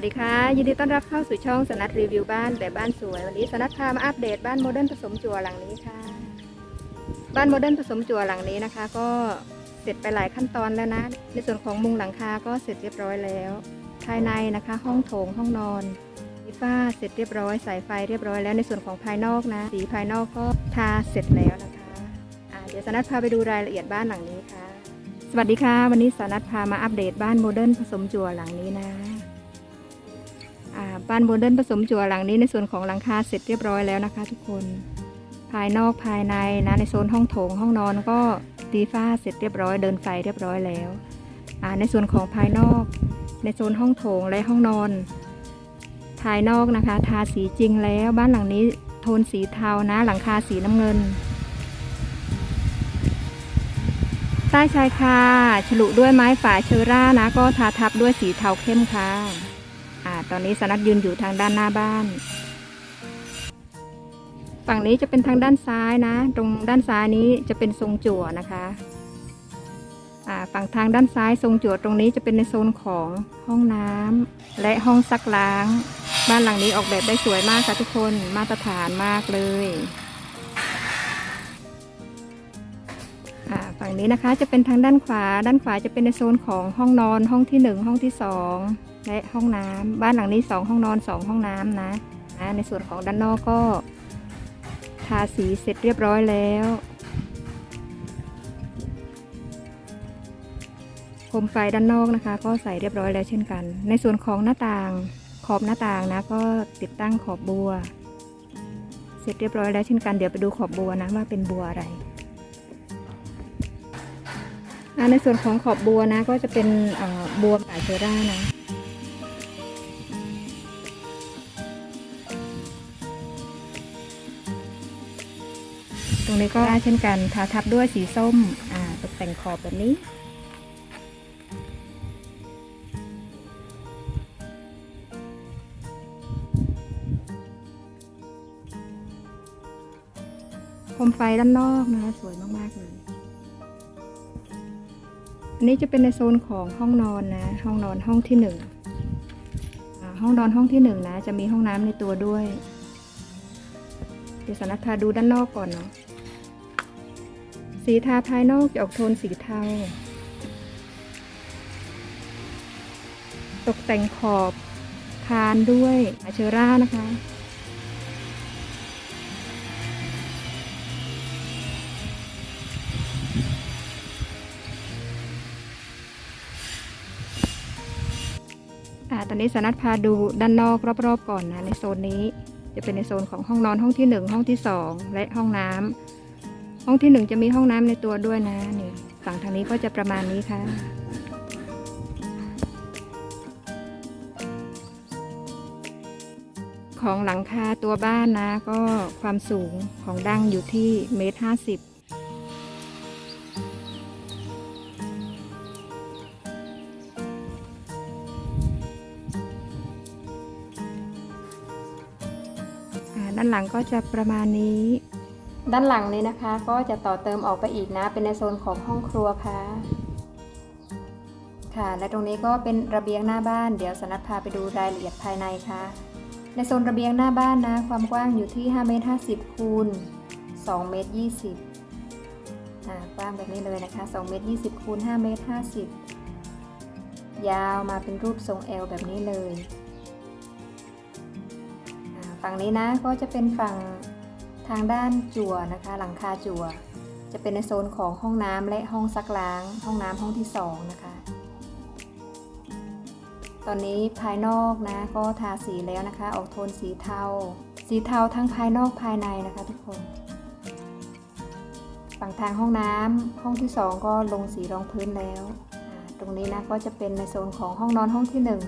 วัสดีค่ะยินดีต้อนรับเข้าสู่ช่องสนัดรีวิวบ้านแบบบ้านสวย วันนี้สนัดพามาอัปเดตบ้านโมเดิร์นผสมจั่วหลังนี้ค่ะ บ้านโมเดิร์นผสมจั่วหลังนี้นะคะ ก็เสร็จไปหลายขั้นตอนแล้วนะ ในส่วนของมุงหลังคาก็เสร็จเรียบร้อยแล้ว ภายในนะคะ ห้องโถงห้องนอนมีฝ้าเสร็จเรียบร้อยสายไฟเรียบร้อยแล้วในส่วนของภายนอกนะ สีภายนอกก็ทาเสร็จแล้วนะคะอ่าเดี๋ยวสนัดพาไปดูรายละเอียดบ้านหลังนี้ค่ะ สวัสดีค่ะ วันนี้สนัดพามาอัปเดตบ้านโมเดิร์นผสมจั่วหลังนี้นะ บ้านโมเดิร์นผสมจั่วหลังนี้ในส่วนของหลังคาเสร็จเรียบร้อยแล้วนะคะ ทุกคน ภายนอกภายในนะในโซนห้องโถงห้องนอนก็ตีฝ้าเสร็จเรียบร้อยเดินไฟเรียบร้อยแล้วในส่วนของภายนอก ในโซนห้องโถงและห้องนอน ภายนอกนะคะ ทาสีจริงแล้วบ้านหลังนี้โทนสีเทานะ หลังคาสีน้ำเงิน ใต้ชายคาฉลุด้วยไม้ฝาเชอร่านะ ก็ทาทับด้วยสีเทาเข้มค่ะ ตอนนี้สนัดยืนอยู่ทางด้านหน้าบ้าน ฝั่งนี้จะเป็นทางด้านซ้ายนะ ตรงด้านซ้ายนี้จะเป็นทรงจั่วนะคะอ่าฝั่งทางด้านซ้ายทรงจั่วตรงนี้จะเป็นในโซนของห้องน้ำและห้องซักล้าง บ้านหลังนี้ออกแบบได้สวยมากค่ะทุกคนมาตรฐานมากเลยอ่าฝั่งนี้นะคะจะเป็นทางด้านขวา ด้านขวาจะเป็นในโซนของห้องนอนห้องที่หนึ่งห้องที่สอง และห้องน้ำบ้านหลังนี้สองห้องนอนสองห้องน้ำนะนะ ในส่วนของด้านนอกก็ ทาสีเสร็จเรียบร้อยแล้วโคมไฟด้านนอกนะคะ ก็ใส่เรียบร้อยแล้วเช่นกัน ในส่วนของหน้าต่างขอบหน้าต่างนะ ก็ติดตั้งขอบบัว เสร็จเรียบร้อยแล้วเช่นกันเดี๋ยวไปดูขอบบัวนะว่าเป็นบัวอะไรในส่วนของขอบบัวนะก็จะเป็นบัวสายเชอร่านะ รงนี้ก็เช่นกันทาทับด้วยสีส้มอ่าตกแต่งขอบแบบนี้ โคมไฟด้านนอกนะคะสวยมากๆเลยอันนี้จะเป็นในโซนของห้องนอนนะ ห้องนอนห้องที่หนึ่งห้องนอนห้องที่หนึ่งนะ จะมีห้องน้ำในตัวด้วย เดี๋ยวสนัทาดูด้านนอกก่อนเนาะ สีทาภายนอกจะออกโทนสีเทา ตกแต่งขอบคานด้วยอาเชอร่านะคะอ่าตอนนี้สนัดพาดูด้านนอกรอบๆก่อนนะในโซนนี้ จะเป็นในโซนของห้องนอนห้องที่หนึ่งห้องที่สองและห้องน้ำ ห้องที่หนึ่งจะมีห้องน้ำในตัวด้วยนะนี่ฝั่งทางนี้ก็จะประมาณนี้ค่ะของหลังคาตัวบ้านนะก็ความสูงของดั้งอยู่ที่เมตรห้าสิบด้านหลังก็จะประมาณนี้ ด้านหลังนี้นะคะ ก็จะต่อเติมออกไปอีกนะ เป็นในโซนของห้องครัวค่ะ ค่ะ และตรงนี้ก็เป็นระเบียงหน้าบ้าน เดี๋ยวสนัดพาไปดูรายละเอียดภายในค่ะ ในโซนระเบียงหน้าบ้านนะ ความกว้างอยู่ที่5เมตร50คูณ2เมตร20อ่ากว้างแบบนี้เลยนะคะ2เมตร20คูณ5เมตร50 ยาวมาเป็นรูปทรง L แบบนี้เลยฝั่งนี้นะก็จะเป็นฝั่ง ทางด้านจั่วนะคะ หลังคาจั่ว จะเป็นในโซนของห้องน้ำและห้องซักล้าง ห้องน้ำห้องที่สองนะคะ ตอนนี้ภายนอกนะก็ทาสีแล้วนะคะ ออกโทนสีเทา สีเทาทั้งภายนอกภายในนะคะทุกคนฝั่งทางห้องน้ำห้องที่สองก็ลงสีรองพื้นแล้ว ตรงนี้นะก็จะเป็นในโซนของห้องนอนห้องที่หนึ่ง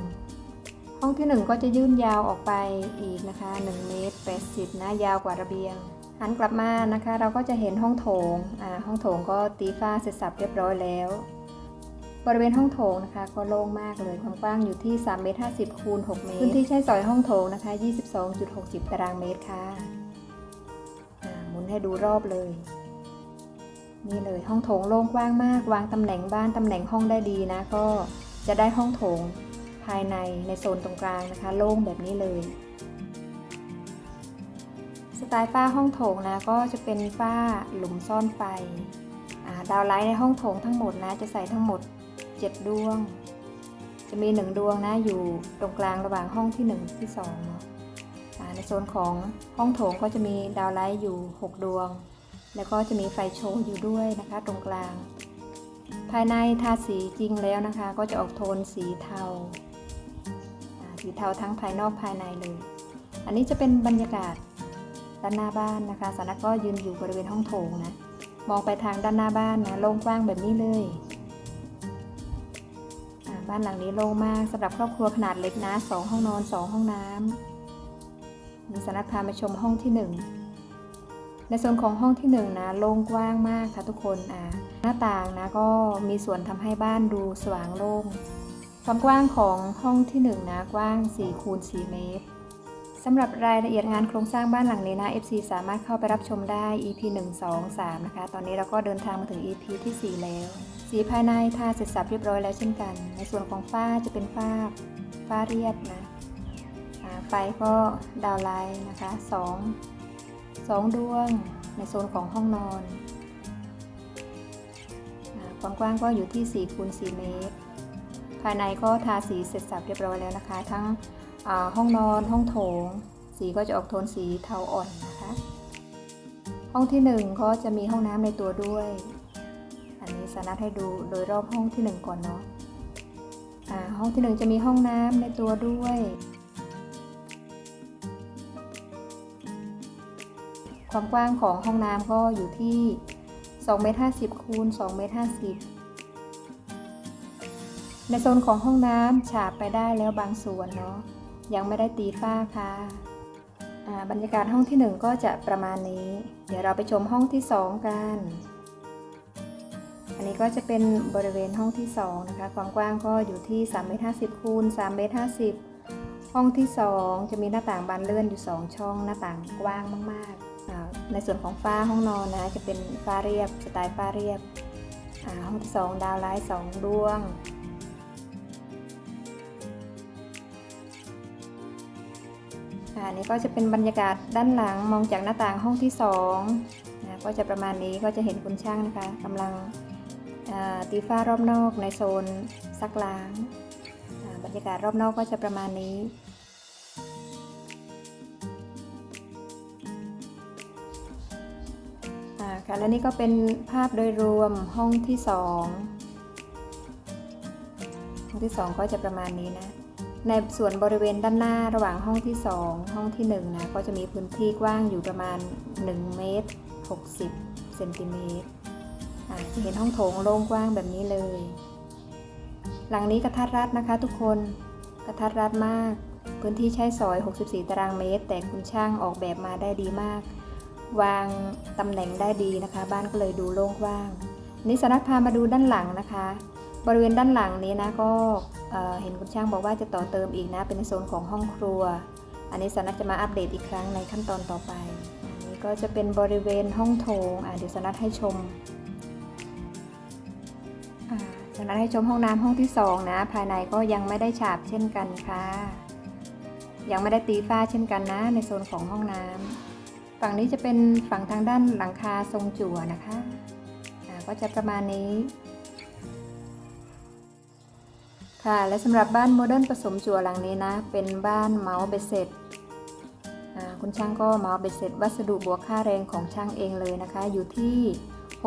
ห้องที่ 1 ก็จะยื่นยาวออกไปอีกนะคะ1เมตร80นะยาวกว่าระเบียง หันกลับมานะคะ เราก็จะเห็นห้องโถงอ่าห้องโถงก็ตีฝ้าเสร็จสับเรียบร้อยแล้ว บริเวณห้องโถงนะคะ ก็โล่งมากเลยความกว้างอยู่ที่3เมตร50คูณ6เมตรพื้นที่ใช้สอยห้องโถงนะคะ 22.60 ตารางเมตรค่ะอ่าหมุนให้ดูรอบเลยนี่เลยห้องโถงโล่งกว้างมาก วางตำแหน่งบ้านตำแหน่งห้องได้ดีนะ ก็จะได้ห้องโถง ภายในในโซนตรงกลางนะคะ โล่งแบบนี้เลย สไตล์ฝ้าห้องโถงนะก็จะเป็นฝ้าหลุมซ่อนไฟดาวไลท์ในห้องโถงทั้งหมดนะจะใส่ทั้งหมด 7 ดวง จะมี 1 ดวงนะอยู่ตรงกลางระหว่างห้องที่ 1 ที่2เนาะอ่าในโซนของห้องโถงก็จะมีดาวไลท์อยู่ 6 ดวง แล้วก็จะมีไฟโชว์อยู่ด้วยนะคะ ตรงกลาง ภายในทาสีจริงแล้วนะคะ ก็จะออกโทนสีเทา สีเทาทั้งภายนอกภายในเลย อันนี้จะเป็นบรรยากาศด้านหน้าบ้านนะคะสานักก็ยืนอยู่บริเวณห้องโถงนะ มองไปทางด้านหน้าบ้านนะโล่งกว้างแบบนี้เลยบ้านหลังนี้โล่งมากสำหรับครอบครัวขนาดเล็กนะสองห้องนอนสองห้องน้ำมีสานักพามาชมห้องที่หนึ่งในส่วนของห้องที่หนึ่งนะโล่งกว้างมากค่ะทุกคนอ่าหน้าต่างนะก็มีส่วนทำให้บ้านดูสว่างโล่ง ความกว้างของห้องที่หนึ่งนะ กว้าง4คูณ4เมตรสำหรับรายละเอียดงานโครงสร้างบ้านหลังนี้นะ FC สามารถเข้าไปรับชมได้ EP 1 2 3 นะคะ ตอนนี้เราก็เดินทางมาถึง EP ที่ 4 แล้ว สีภายในทาเสร็จสับเรียบร้อยแล้วเช่นกัน ในส่วนของฝ้าจะเป็นฝ้าฝ้าเรียบนะไฟก็ดาวไลท์นะคะ 2 2 ดวงในโซนของห้องนอน ความกว้างก็อยู่ที่4คูณ4เมตร ภายในก็ทาสีเสร็จสับเรียบร้อยแล้วนะคะ ทั้งห้องนอนห้องโถง สีก็จะออกโทนสีเทาอ่อนนะคะ ห้องที่หนึ่งก็จะมีห้องน้ำในตัวด้วย อันนี้สานัดให้ดูโดยรอบห้องที่หนึ่งก่อนเนาะห้องที่หนึ่งจะมีห้องน้ำในตัวด้วยความกว้างของห้องน้ำก็อยู่ที่2เมตร50คูณ2เมตร50 ในโซนของห้องน้ำฉาบไปได้แล้วบางส่วนเนาะยังไม่ได้ตีฝ้าค่ะบรรยากาศห้องที่ 1 ก็จะประมาณนี้ เดี๋ยวเราไปชมห้องที่ 2 กัน อันนี้ก็จะเป็นบริเวณห้องที่ 2 นะคะ ความกว้างก็อยู่ที่3เมตร50คูณ3เมตร50 ห้องที่ 2 จะมีหน้าต่างบานเลื่อนอยู่ 2 ช่อง หน้าต่างกว้างมากๆ ในส่วนของฝ้าห้องนอนนะจะเป็นฝ้าเรียบสไตล์ฝ้าเรียบ ห้องที่ 2 ดาวไลท์2ดวง ค่ะอันนี้ก็จะเป็นบรรยากาศด้านหลังมองจากหน้าต่างห้องที่2นะก็จะประมาณนี้ก็จะเห็นคุณช่างนะคะกำลังตีฝ้ารอบนอกในโซนซักล้าง บรรยากาศรอบนอกก็จะประมาณนี้อ่าค่ะและนี่ก็เป็นภาพโดยรวมห้องที่ 2 ห้องที่ 2 ก็จะประมาณนี้นะ ในส่วนบริเวณด้านหน้าระหว่างห้องที่ 2 ห้องที่1นะก็จะมีพื้นที่กว้างอยู่ประมาณ 1 เมตร 60 เซนติเมตรจะเห็นห้องโถงโล่งกว้างแบบนี้เลย หลังนี้กระทัดรัดนะคะทุกคนกระทัดรัดมาก พื้นที่ใช้สอย 64 ตารางเมตร แต่คุณช่างออกแบบมาได้ดีมาก วางตำแหน่งได้ดีนะคะ บ้านก็เลยดูโล่งกว้าง นี่สนักพามาดูด้านหลังนะคะ บริเวณด้านหลังนี้นะก็เเห็นคุณช่างบอกว่าจะต่อเติมอีกนะ เป็นโซนของห้องครัว อันนี้สนัทจะมาอัปเดตอีกครั้งในขั้นตอนต่อไป อันนี้ก็จะเป็นบริเวณห้องโถงเดี๋ยวสนัทให้ชมอ่าสนัทให้ชมห้องน้ำห้องที่สองนะ ภายในก็ยังไม่ได้ฉาบเช่นกันค่ะ ยังไม่ได้ตีฝ้าเช่นกันนะ ในโซนของห้องน้ำฝั่งนี้จะเป็นฝั่งทางด้านหลังคาทรงจั่วนะคะก็จะประมาณนี้ ค่ะ และสำหรับบ้านโมเดิร์นผสมจั่วหลังนี้นะ เป็นบ้านเมาส์เบสเซ็ตคุณช่างก็เมาส์เบสเซ็ตวัสดุบวกค่าแรงของช่างเองเลยนะคะ อยู่ที่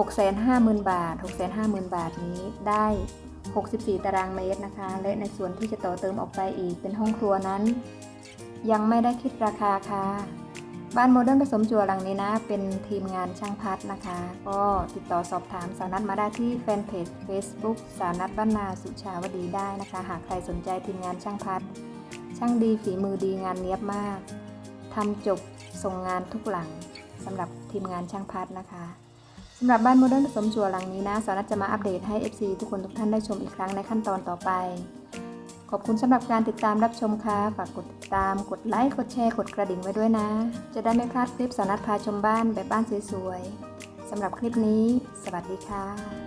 650,000 บาท 650,000 บาทนี้ได้ 64 ตารางเมตรนะคะ และในส่วนที่จะต่อเติมออกไปอีกเป็นห้องครัวนั้น ยังไม่ได้คิดราคาค่ะ บ้านโมเดิร์นผสมจั่วหลังนี้นะ เป็นทีมงานช่างพัดนะคะ ก็ติดต่อสอบถามสาวนัดมาได้ที่แฟนเพจ Facebook สาวนัดบ้านนาสุชาวดีได้นะคะ หากใครสนใจทีมงานช่างพัด ช่างดีฝีมือดีงานเนี้ยบมากทำจบส่งงานทุกหลังสำหรับทีมงานช่างพัดนะคะสำหรับบ้านโมเดิร์นผสมจั่วหลังนี้นะสาวนัดจะมาอัปเดตให้ FC ทุกคนทุกท่านได้ชมอีกครั้งในขั้นตอนต่อไป อบคุณสำหรับการติดตามรับชมค่ะ ฝากกดติดตาม กดไลค์ กดแชร์ กดกระดิ่งไว้ด้วยนะ จะได้ไม่พลาดคลิปสานัดพาชมบ้านแบบบ้านสวยๆสำหรับคลิปนี้ สวัสดีค่ะ